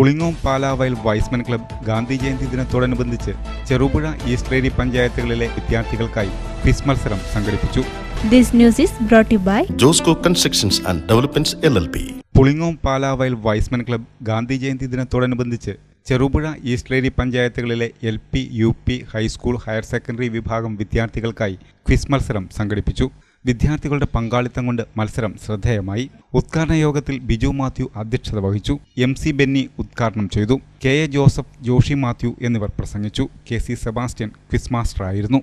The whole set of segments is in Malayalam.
Pulingome Palavayal Y's Men club Gandhi Jayanti ദിനത്തോടനുബന്ധിച്ച് ചെറുപുഴ ഈസ്റ്റ് റേരി പഞ്ചായത്തുകളിലെ വിദ്യാർത്ഥികൾക്കായി ക്വിസ് മത്സരം സംഘടിപ്പിച്ചു. This news is brought you by by Josco constructions and developments L L P Pulingome Palavayal Y's Men club Gandhi Jayanti ദിനത്തോടനുബന്ധിച്ച് ചെറുപുഴ ഈസ്റ്റ് റേരി പഞ്ചായത്തുകളിലെ L P U P high school higher secondary വിഭാഗം വിദ്യാർത്ഥികൾക്കായി ക്വിസ് മത്സരം സംഘടിപ്പിച്ചു. വിദ്യാർത്ഥികളുടെ പങ്കാളിത്തം കൊണ്ട് മത്സരം ശ്രദ്ധേയമായി. ഉദ്ഘാടന യോഗത്തിൽ ബിജു മാത്യു അധ്യക്ഷത വഹിച്ചു. എം സി ബെന്നി ഉദ്ഘാടനം ചെയ്തു. K A Joseph Joshi Mathew എന്നിവർ പ്രസംഗിച്ചു. K C Sebastian quiz മാസ്റ്ററായിരുന്നു.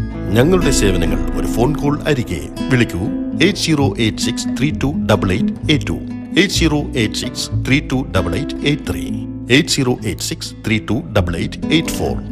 ഞങ്ങളുടെ സേവനങ്ങൾ ഒരു ഫോൺ കോൾ അരികെ. വിളിക്കൂ. Eight zero eight six three two double eight eight two. Eight zero eight six three two double eight eight three. Eight zero eight six three two double eight eight four.